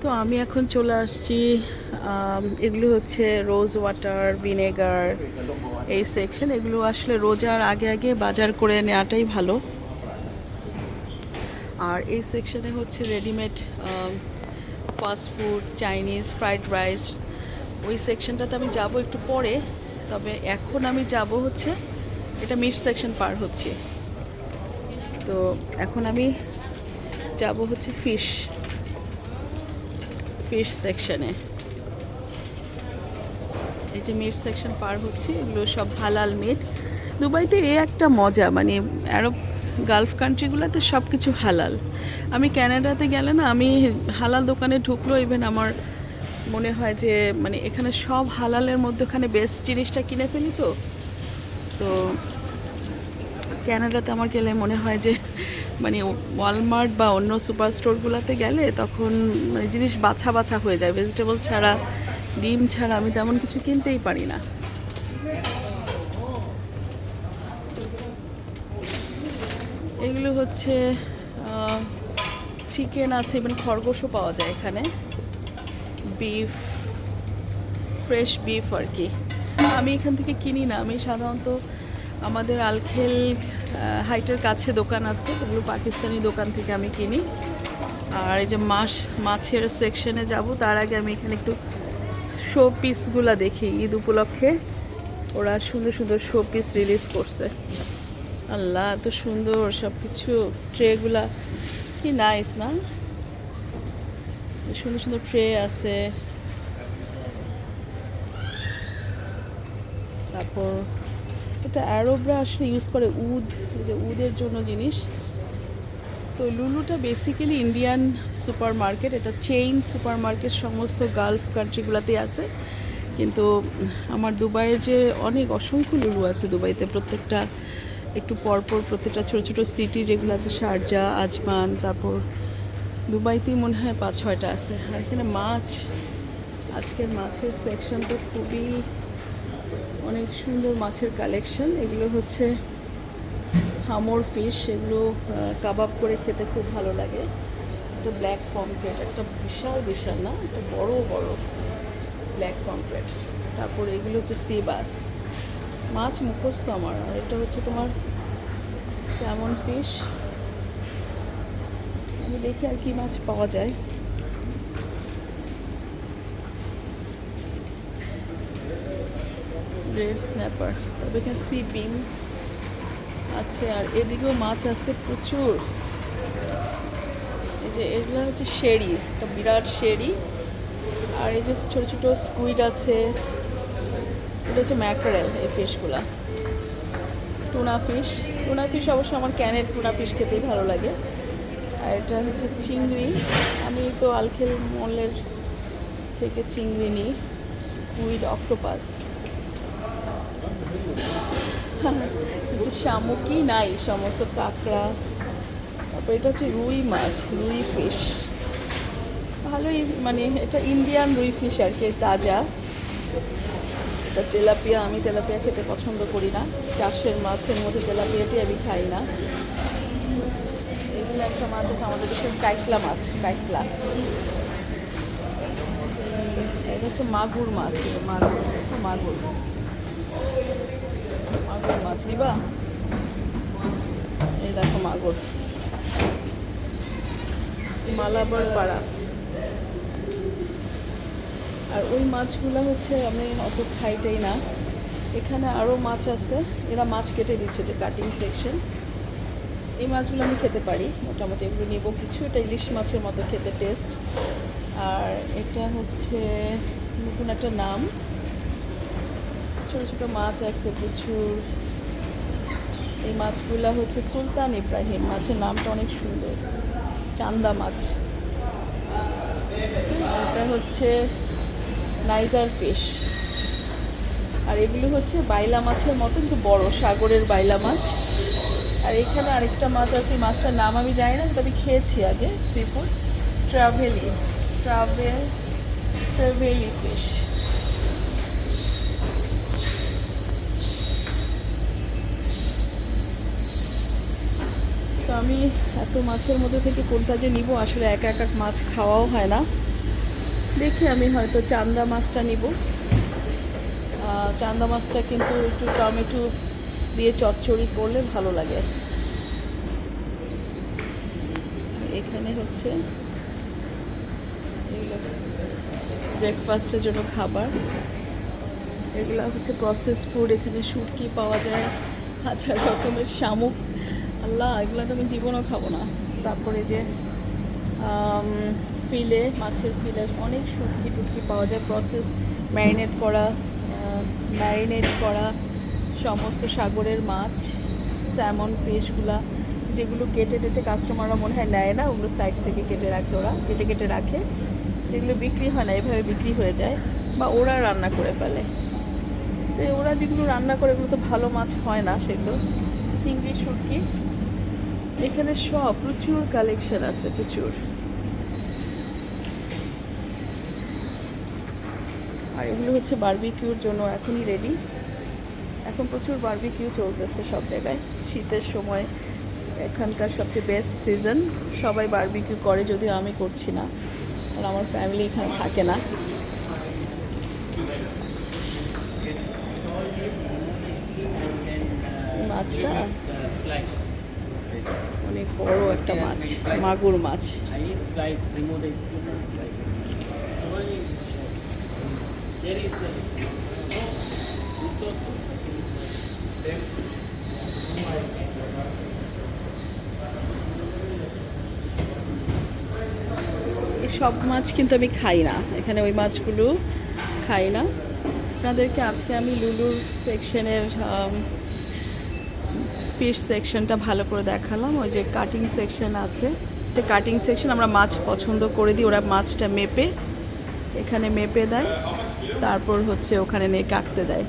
তো আমি এখন চলে আসছি এগুলো হচ্ছে রোজ ওয়াটার ভিনেগার এই সেকশন এগুলো আসলে রোজার আগে আগে বাজার করে নেওয়াটাই ভালো। আর এই সেকশনে হচ্ছে readymade fast food Chinese fried rice ওই সেকশনটাতে আমি যাব একটু পরে, তবে এখন আমি যাব হচ্ছে, এটা মিট সেকশন পার হচ্ছে। তো এখন আমি যাব হচ্ছে ফিশ ফিশ সেকশনে এই যে মিট সেকশন পার হচ্ছে, এগুলো সব হালাল মিট দুবাইতে এই একটা মজা মানে আরব গালফ কান্ট্রিগুলোতে সব কিছু হালাল। আমি ক্যানাডাতে গেলে না, আমি হালাল দোকানে ঢুকলো ইভেন আমার মনে হয় যে মানে এখানে সব হালালের মধ্যে ওখানে বেস্ট জিনিসটা কিনে ফেলি তো। তো ক্যানাডাতে আমার গেলে মনে হয় যে মানে ওয়ালমার্ট বা অন্য সুপার স্টোরগুলোতে গেলে তখন মানে জিনিস বাছা বাছা হয়ে যায়। ভেজিটেবল ছাড়া, ডিম ছাড়া আমি তেমন কিছু কিনতেই পারি না। এগুলো হচ্ছে চিকেন আছে ইভেন খরগোশও পাওয়া যায় এখানে। বিফ ফ্রেশ বিফ আর কি। আমি এখান থেকে কিনি না। আমি সাধারণত আমাদের আলখেল হাইটের কাছে দোকান আছে ওগুলো পাকিস্তানি দোকান থেকে আমি কিনি। আর এই যে মাছ, মাছের সেকশনে যাব, তার আগে আমি এখানে একটু শো পিসগুলো দেখি ঈদ উপলক্ষে। ওরা সুন্দর সুন্দর শো পিস রিলিজ করছে। আল্লাহ, এত সুন্দর সব কিছু ট্রেগুলা কি নাইস না? সুন্দর সুন্দর ট্রে আছে। তারপর এটা অ্যারোবরা আসলে ইউজ করে এই যে উদের জন্য জিনিস। তো লুলুটা বেসিক্যালি ইন্ডিয়ান সুপার মার্কেট এটা চেইন সুপার মার্কেট সমস্ত গালফ কান্ট্রিগুলোতেই আছে। কিন্তু আমার দুবাইয়ের যে অনেক অসংখ্য লুলু আছে দুবাইতে, প্রত্যেকটা একটু পরপর প্রত্যেকটা ছোটো ছোটো সিটি যেগুলো আছে, শারজা, আজমান, তারপর দুবাইতেই মনে হয় পাঁচ ছয়টা আছে। আর এখানে মাছ, আজকের মাছের সেকশন তো খুবই অনেক সুন্দর মাছের কালেকশন এগুলো হচ্ছে হামর ফিশ এগুলো কাবাব করে খেতে খুব ভালো লাগে। একটা ব্ল্যাক পমপ্লেট একটা বিশাল বিশাল না, একটা বড় বড় ব্ল্যাক পমপ্লেট তারপর এগুলো হচ্ছে সি বাস মাছ মুখস্থ আমার, আর এটা হচ্ছে তোমার স্যামন ফিশ আমি দেখি আর কি মাছ পাওয়া যায়। রেড স্ন্যাপার তবে এখানে সি বিম আছে, আর এদিকেও মাছ আছে প্রচুর। এই যে এগুলো হচ্ছে শেরি, একটা বিরাট শেরি। আর এই যে ছোটো ছোটো স্কুইড আছে এটা হচ্ছে ম্যাকারেল এই ফিশগুলো টুনা ফিশ টুনা ফিশ অবশ্য আমার ক্যানের টুনা ফিশ খেতেই ভালো লাগে। আর এটা হচ্ছে চিংড়ি, আমি তো আলখেল মলের থেকে চিংড়ি নিই স্কুইড অক্টোপাস শামুকই নাই, সমস্ত কাঁকড়া তারপর এটা হচ্ছে রুই মাছ, রুই ফিশ। ভালোই মানে এটা ইন্ডিয়ান রুই ফিশ আর কি, তাজা। এটা তেলাপিয়া, আমি তেলাপিয়া খেতে পছন্দ করি না। চাষের মাছের মধ্যে তেলাপিয়াটি আমি খাই না। এগুলো একটা মাছ আছে, আমাদের দেশের কাইকলা মাছ কাইকলা এটা হচ্ছে মাগুর মাছ, মাগুর মাগুর। মাগুর মাছ নিবা? এই দেখো মাগুর। মালাবার পাড়া। আর ওই মাছগুলো হচ্ছে আমি অত খাইটাই না। এখানে আরও মাছ আছে, এরা মাছ কেটে দিচ্ছে যে কাটিং সেকশন এই মাছগুলো আমি খেতে পারি, মোটামুটি এগুলো নেব কিছু। এটা ইলিশ মাছের মতো খেতে টেস্ট আর এটা হচ্ছে নতুন একটা নাম ছোটো ছোটো মাছ আছে প্রচুর। এই মাছগুলো হচ্ছে সুলতান ইব্রাহিম, মাছের নামটা অনেক সুন্দর। চান্দা মাছ। এটা হচ্ছে নাইজার ফিশ। আর এগুলো হচ্ছে বাইলা মাছের মতো, কিন্তু বড় সাগরের বাইলা মাছ। আর এখানে আরেকটা মাছ আছে মাছটার নাম আমি জানি না তবে খেয়েছি আগে sea food trevally travel trevally fish তো আমি এত মাছের মধ্যে থেকে কোনটা যে নিব, আসলে এক এক এক মাছ খাওয়াও হয় না। দেখি আমি হয়তো চান্দা মাছটা নিব। চান্দা মাছটা কিন্তু একটু টমেটো দিয়ে চচ্চড়ি করলে ভালো লাগে। এখানে হচ্ছে ব্রেকফাস্টের জন্য খাবার। এগুলো হচ্ছে প্রসেস ফুড এখানে শুটকি পাওয়া যায়। হাজার রকমের শামুক। আল্লাহ, এগুলো তো আমি জীবনও খাব না। তারপরে যে ফিলে, মাছের ফিলে অনেক শুটকি টুটকি পাওয়া যায় প্রসেস ম্যারিনেট করা ম্যারিনেট করা সমস্ত সাগরের মাছ স্যামন ফিশগুলা, যেগুলো কেটে টেটে কাস্টমাররা মনে হয় নেয় না, ওগুলো সাইড থেকে কেটে রাখে ওরা, কেটে কেটে রাখে। যেগুলো বিক্রি হয় না, এভাবে বিক্রি হয়ে যায়, বা ওরা রান্না করে ফেলে। তো ওরা যেগুলো রান্না করে এগুলো তো ভালো মাছ হয় না সেগুলো। চিংড়ি, শুটকি এখানে সব প্রচুর কালেকশন আছে, প্রচুর। আর এগুলো হচ্ছে বারবিকিউর জন্য এখনই রেডি এখন প্রচুর বারবিকিউ চলতেছে সব জায়গায়। শীতের সময় এখানকার সবচেয়ে বেস্ট সিজন সবাই বারবিকিউ করে, যদিও আমি করছি না। কারণ আমার ফ্যামিলি এখানে থাকে না। মাছটা. অনেক বড় একটা মাছ, মাগুর মাছ। সব মাছ কিন্তু আমি খাই না। এখানে ওই মাছগুলো খাই না। আপনাদেরকে আজকে আমি লুলুর সেকশনের ফিশ সেকশনটা ভালো করে দেখালাম, ওই যে কাটিং সেকশন আছে। এটা কাটিং সেকশন আমরা মাছ পছন্দ করে দিই, ওরা মাছটা মেপে, এখানে মেপে দেয়, তারপর হচ্ছে ওখানে নিয়ে কাটতে দেয়।